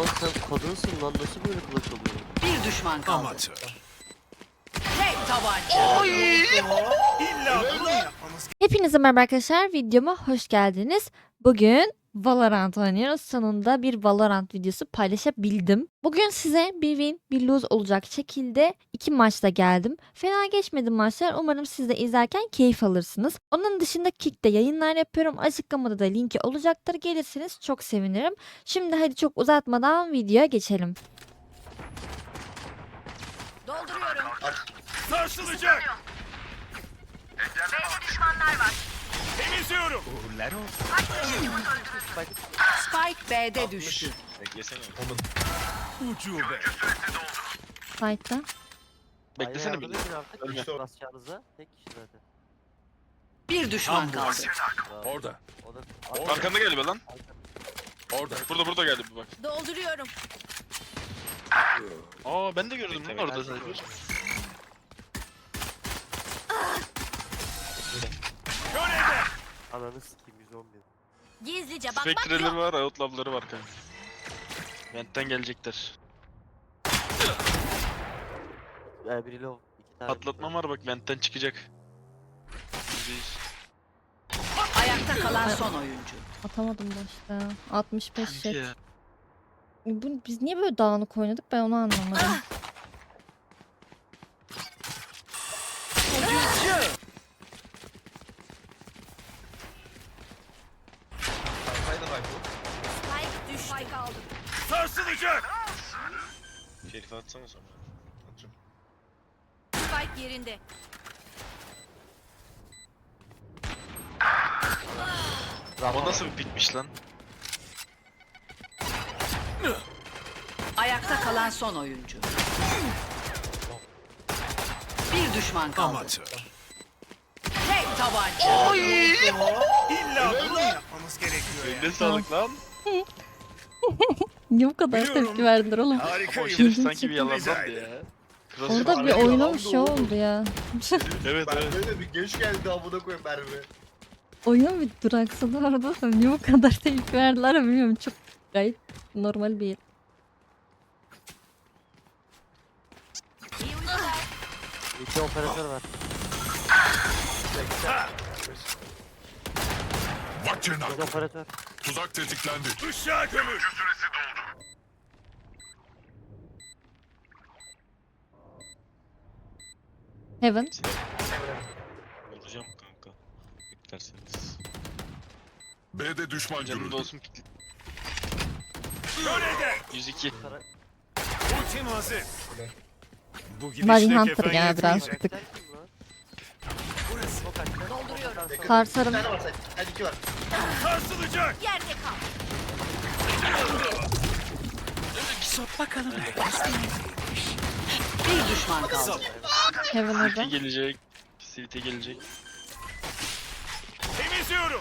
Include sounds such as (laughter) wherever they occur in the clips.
Ulan sen kadınsın lan nasıl böyle kılıç oluyor? Bir düşman kaldı. Amatör. Tek tabanca. İlla bunu yapmamız Hepinize merhaba arkadaşlar. Videoma hoş geldiniz. Bugün Valorant oynuyoruz. Sonunda bir Valorant videosu paylaşabildim. Bugün size bir win, bir lose olacak şekilde iki maçta geldim. Fena geçmedi maçlar. Umarım siz de izlerken keyif alırsınız. Onun dışında Kick'te yayınlar yapıyorum. Açıklamada da linki olacaktır. Gelirseniz çok sevinirim. Şimdi hadi çok uzatmadan videoya geçelim. Dolduruyorum. sarsılacak. Temizliyorum. Uğurlar olsun. Spike B'de düştü. Beklesene. Ucube. Fight'ta. Beklesene bir. artık. Ölme. Basacağınıza tek kişi zaten. Bir düşman kaldı. Bravo. Orada. O da Arkanda galiba lan. Orada. Burada burada geldi bir bak. Dolduruyorum. Aa ben de gördüm lan orada Ananı sikeyim 111. Gizlice bakmak Spectre'leri var, outlaw'ları var kanka. Vent'ten gelecekler. Yani biri low. iki tane. Patlatma var bak Vent'ten çıkacak. Ayakta kalan son oyuncu. Atamadım başta. ya. 65 Kanki ya. Bu, biz niye böyle dağınık oynadık ben onu anlamadım. Spike düştü. Spike aldım. Sarsılacak. Şerife atsana sonra. Atacağım. Spike yerinde. O nasıl bir bitmiş lan? Ayakta kalan son oyuncu. Bir düşman kaldı. Amatör. Tek tabanca. İlla bunu yapmamız gerekiyor ya. Eline sağlık lan. Niye bu kadar Biliyorum. tepki verdiler oğlum? O Harikayım. şerif sanki bir yalandandı Güzeldi. ya. Cross Orada bir oyunum şey oldu ya. Evet Ben evet. böyle bir geç geldi amına koyayım mermi. Oyunum bir duraksadı orada. Niye bu kadar tepki verdiler bilmiyorum. Çok gayet normal bir yer. İki operatör var. Bak tırnak. İki operatör. Tuzak tetiklendi. Işığa gömül. Heaven. Vuracağım kanka. Beklerseniz. B'de düşman Canım görüldü. olsun pikli. Körede. 102. Ultim hazır. Bu gidişle Hunter ya biraz. yetmeyecek. Tık. Sen kim lan? Burası. O kaçta? Dolduruyorum. Yakın. Bir Sarsarım. tane var sen. Hadi iki var. Sarsılacak. Yerde kal. Bir düşman kaldı. Heaven CT orada. gelecek. CT gelecek. Temizliyorum.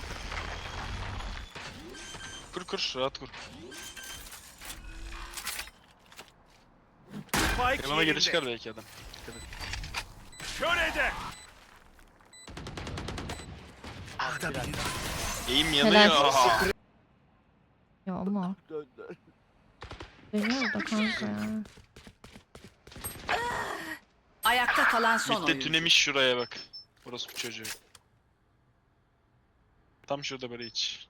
Kur kur rahat kur. Spike Yanıma geri çıkar belki adam. Körede. Eğim Helal. yanıyor. Aha. Ya ama dönüyor da kanka ya. Ayakta kalan son Mitte oyuncu. tünemiş şuraya bak. Orası bu çocuğu. Tam şurada böyle iç.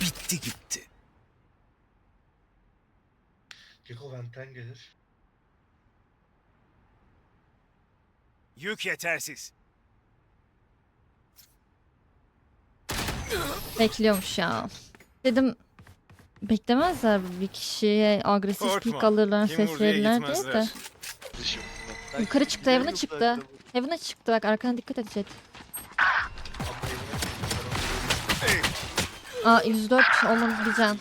Bitti gitti. Keko Vent'ten gelir. Yük yetersiz. Bekliyormuş ya. Dedim beklemezler bir kişiye agresif Korkma. pik alırlar Kim ses verirler diye de. Dışım. Yukarı çıktı Heaven'a çıktı. Heaven'a çıktı bak arkana dikkat et Jet. Aa 104 olmanız bir can.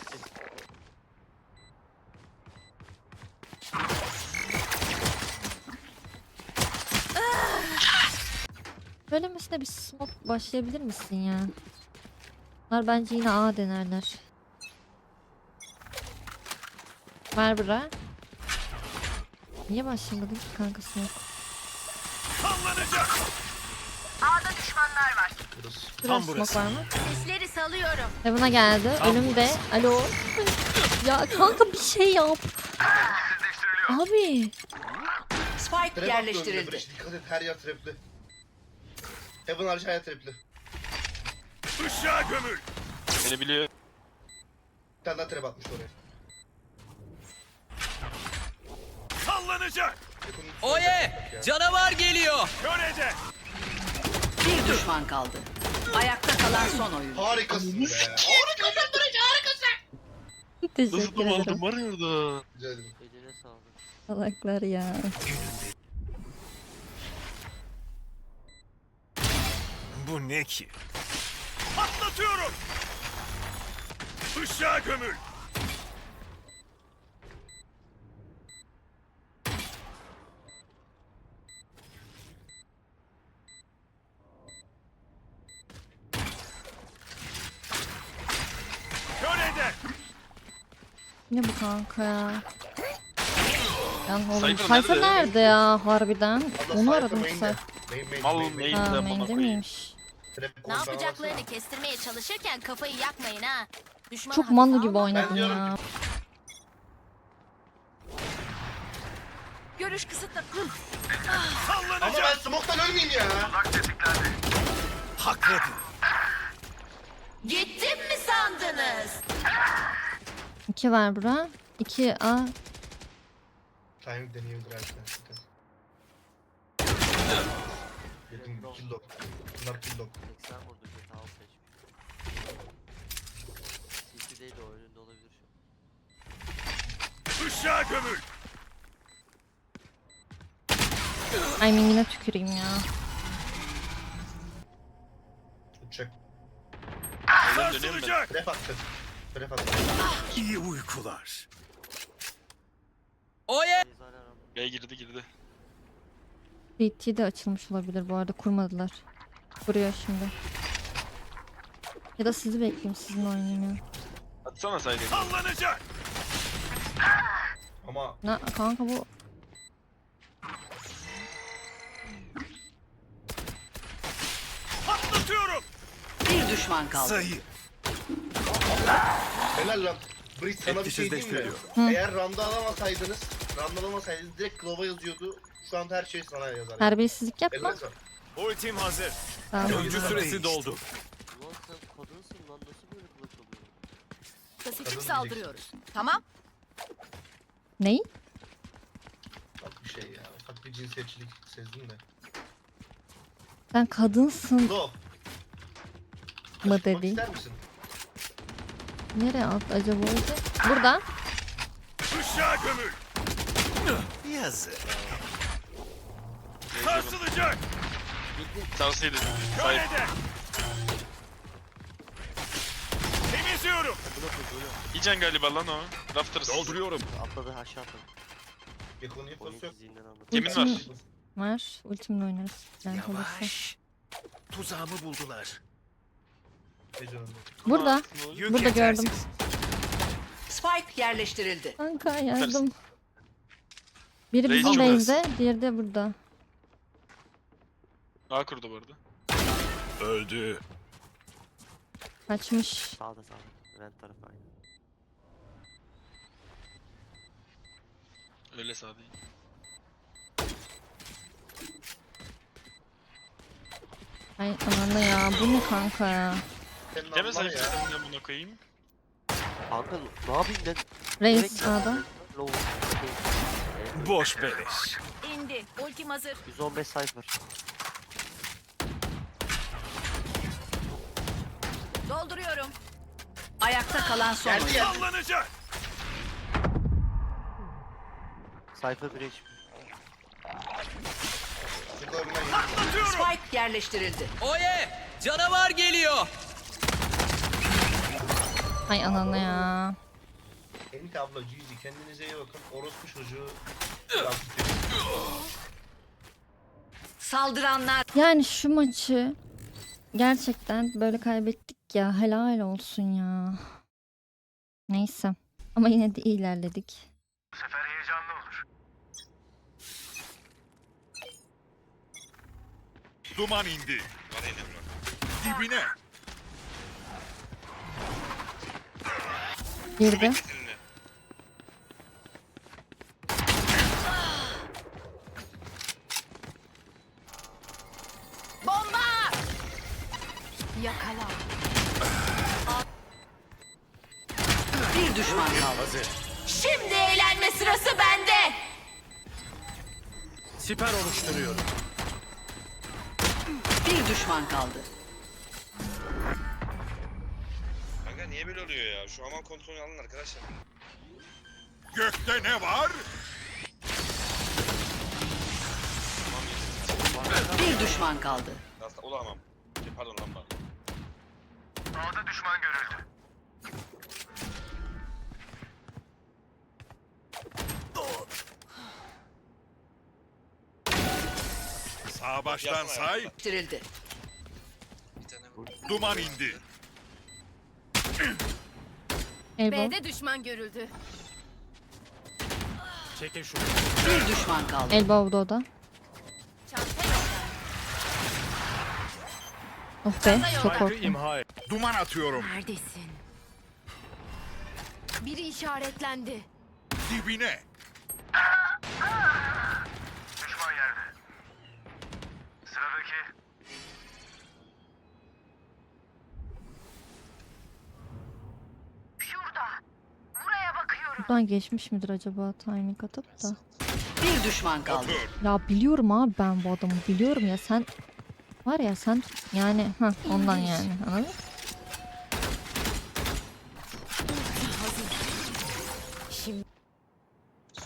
Böylemesine bir smoke başlayabilir misin ya? Bunlar bence yine A denerler. Ver bura. Niye başlamadın ki kanka smoke? Sallanacak. Burası. Biraz Tam burası. smoke var mı? Sesleri salıyorum. Heaven'a geldi. Önümde. Alo. ya kanka bir şey yap. Abi. Spike Trap yerleştirildi. Breach, Dikkat et her yer trapli. Heaven hariç her yer trapli. Işığa gömül. Beni biliyor. Bir tane daha trap atmış oraya. Sallanacak. Yakın- Oye! Canavar geliyor. Kölede. Bir düşman kaldı. Ayakta kalan son oyun. Harikasın be. Teşekkür Nasıl ederim. aldım var ya orada. Rica ederim. Eline sağlık. Salaklar ya. Bu ne ki? Patlatıyorum. Işığa gömül. Kölede. Ne bu kanka ya? Lan oğlum Cypher sayfa nerede? nerede ya harbiden? Onu aradım main Mal. Ha main'de koyayım? miymiş? Ne yapacaklarını kestirmeye çalışırken kafayı yakmayın ha. Düşmanı Çok hafife manlı gibi alma. oynadım diyorum ya. Görüş kısıtlı. Ama ben smoke'tan ölmeyeyim ya. Gittim mi sandınız? 2 var bura. 2 A. Timing deneyebilir arkadaşlar. Yedim kill dog. Bunlar kill dog. 80 vurdu GTA 6 HP. CT değil o önünde olabilir şu an. Işığa gömül. Ay mimine tüküreyim ya. Uçak. Sarsılacak. Trap attı. İyi uykular. Oye! Beyza ile aramda. B girdi girdi. CT de açılmış olabilir bu arada kurmadılar. Kuruyor şimdi. Ya da sizi bekleyeyim sizin oynayayım. Atsana saydı. Sallanacak. Ama Ne kanka bu Patlatıyorum. Bir düşman kaldı. Sayı. Helal lan. Breach sana bir şey diyeyim mi? Eğer Ram'da alamasaydınız, Ram'da alamasaydınız direkt Clove'a yazıyordu. Şu anda her şey sana yazar. terbiyesizlik yapma. Sağlık. Ultim hazır. Tamam. Öncü süresi doldu. Ulan sen kadınsın lan nasıl böyle kılıç oluyor? Pasifik Kadın saldırıyoruz. Tamam. Ney? Bak bir şey ya. Ufak bir cinsiyetçilik sezdim de. Sen kadınsın No. mı Bakmak dedi? ister misin? Nereye attı acaba oldu? Burada. Işığa gömül. Yazı. Sarsılacak. Sarsaydı. Saydı. Kölede. Temizliyorum. Yiyeceksin galiba lan o. Rafters. Dolduruyorum. Atladı aşağı atladı. Yakın Oyun yok. Yemin var. Var. Ultimle oynarız. Yavaş. Tuzağımı buldular. Burada. Burada gördüm. Spike yerleştirildi. Kanka yardım. Biri Reis bizim çok base'de, diğeri de burada. A kurdu bu arada. Öldü. Kaçmış. Sağda sağda. Rent tarafı aynı. Öyle sağ değil. Ay ananı ya. Bu ne kanka ya? Senin Deme saydı ya. sen de buna koyayım. Kanka ne yapayım ben? Reis Direkt sağda. Low. Şey, Boş beleş. İndi. Ultim hazır. 115 cypher. Dolduruyorum. Ayakta kalan son Geldi oyun. geldi. Sallanacak. Cypher 1 HP. Yakın önünden geldi. Patlatıyorum. Spike yerleştirildi. Oye! Canavar geliyor. Ay ananı ya. Enit abla Cici kendinize iyi bakın. Orospu çocuğu. Saldıranlar Yani şu maçı gerçekten böyle kaybettik ya. Helal olsun ya. Neyse. Ama yine de iyi ilerledik. Duman indi. Var elimde. Dibine. Girdi. Niye böyle oluyor ya? Şu aman kontrolünü alın arkadaşlar. Gökte ne var? Tamam yesin. Bir düşman kaldı. Aslında olamam. Şey, Pardon lan bak. Sağ baştan say. Bitirildi. Duman indi. Elbow. B'de düşman görüldü. Çekin şunu. Bir düşman kaldı. Elbow'da o da. Çanta yolda. Of be çok korktum. imha et. Duman atıyorum. Neredesin? Biri işaretlendi. Dibine. Buradan geçmiş midir acaba timing atıp da. Bir düşman kaldı. Ya biliyorum abi ben bu adamı biliyorum ya sen var ya sen yani ha ondan yani anladın mı?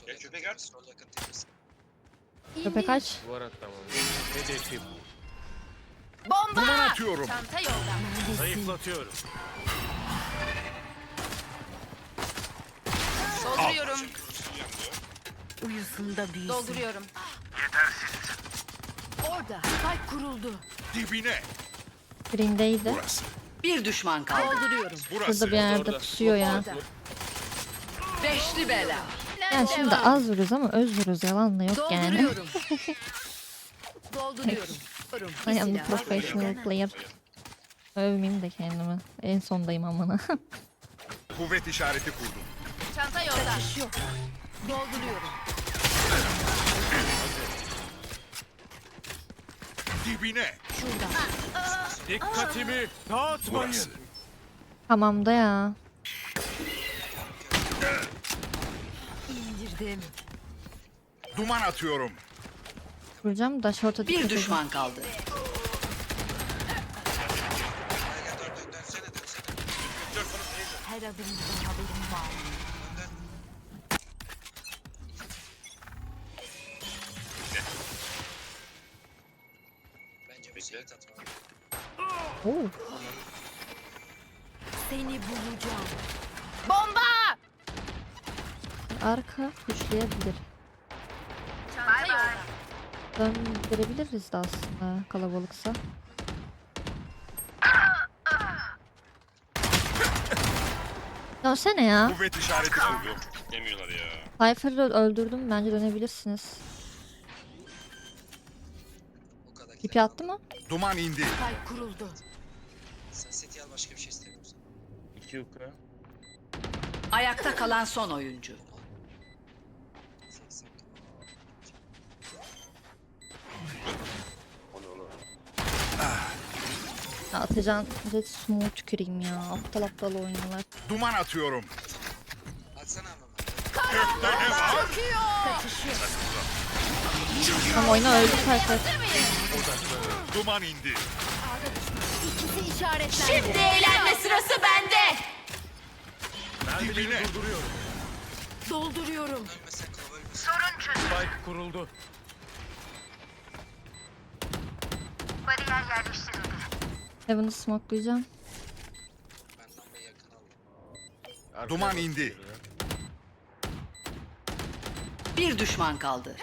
Ya köpek. Köpek aç. Hedefim. Bomba! Duman atıyorum. Çanta yolda. Zayıflatıyorum. Dolduruyorum. Uyusunda büyüsün. Dolduruyorum. Yetersiz. Orada. Spike kuruldu. Dibine. Green'deydi. Burası. Bir düşman kaldı. Dolduruyorum. Burası. Burada bir yerde pusuyor ya. Beşli bela. Yani şimdi az vuruyoruz ama öz vuruyoruz yalan da yok yani. Dolduruyorum. (laughs) Dolduruyorum. I am the professional player. Övmeyeyim de kendimi. En sondayım amına. (laughs) Kuvvet işareti kurdum. Çanta yolda. Dolduruyorum. Dibine. Şurada. Dikkatimi dağıtmayın. Hamamda ya. İndirdim. Duman atıyorum. Vuracağım da dikkat Bir düşman kaldı. Her adımdan haberim var. Oo. Seni bulacağım. Bomba! Arka kuşlayabilir. Çanta yolda. Döndürebiliriz de aslında kalabalıksa. Dönsene ya. Kuvvet işareti. Yok demiyorlar ya. Cypher'ı öldürdüm. Bence dönebilirsiniz. İpi attı mı? Duman indi. Spike kuruldu. İki yukarı. Ayakta kalan son oyuncu. Ya atacağın jet smoke tüküreyim ya. Aptal aptal oynuyorlar. Duman atıyorum. Gökte ne var? Tam oyuna öldü Cypher. Duman indi. İkisi işaretlendi. Şimdi eğlenme sırası bende. Dibine. Dolduruyorum. Spike kuruldu. Heaven'ı smokelayacağım. Duman indi. Bir düşman kaldı.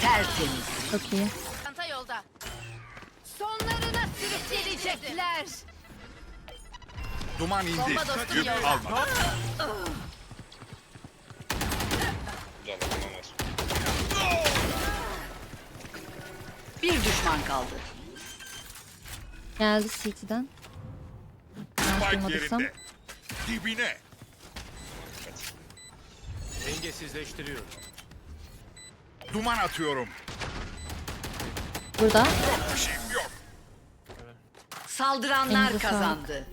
Tertemiz. Çok iyi. Çanta yolda. Sonlarına sürükleyecekler. Duman indi. Bomba dostum Yük yolda. alma. Güzel tamam var. Bir düşman kaldı. Geldi CT'den. Yanlış Spike duymadıysam. yerinde. Dibine. Dengesizleştiriyorum. Duman atıyorum. Burada. Yok bir şeyim yok. Saldıranlar kazandı.